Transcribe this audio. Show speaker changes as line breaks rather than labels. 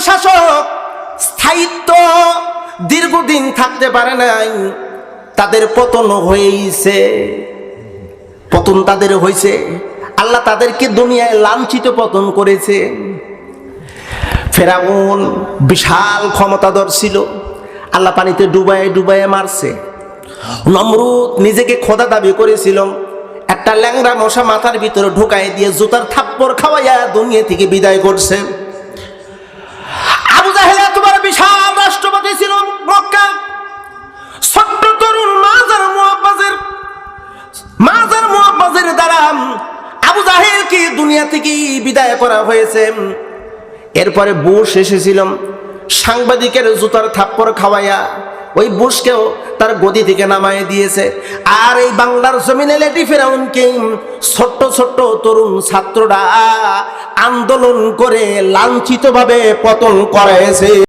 শাসক স্থায়িত্ব দীর্ঘদিন থাকতে পারে নাই। তাদের পতন হয়েছে। পতন তাদের হয়েছে। আল্লাহ তাদেরকে দুনিয়ায় লাঞ্ছিত পতন করেছে। ফেরাউন বিশাল ক্ষমতাধর ছিল। আল্লাহ পানিতে ডুবায়ে ডুবায়ে মারছে। নমরুদ নিজেকে খোদা দাবি করেছিল, একটা ল্যাংরা মশা মাথার ভিতরে ঢুকাই দিয়ে জুতার থাপ্পড় খাওয়াইয়া দুনিয়া থেকে বিদায় করছে মাজার মুআব্বাজের দ্বারা আবু জাহেলকে দুনিয়া থেকে বিদায় করা হয়েছে? এরপরে বুশ এসেছিলাম সাংবাদিকের জুতার থাপ্পড় খাওয়াইয়া ওই বুশকেও তার গদি থেকে নামায় দিয়েছে। আর এই বাংলার জমিনে লেটি ফেরাউনকে ছোট্ট ছোট্ট তরুণ ছাত্ররা আন্দোলন করে লাঞ্ছিতভাবে পতন করাইছে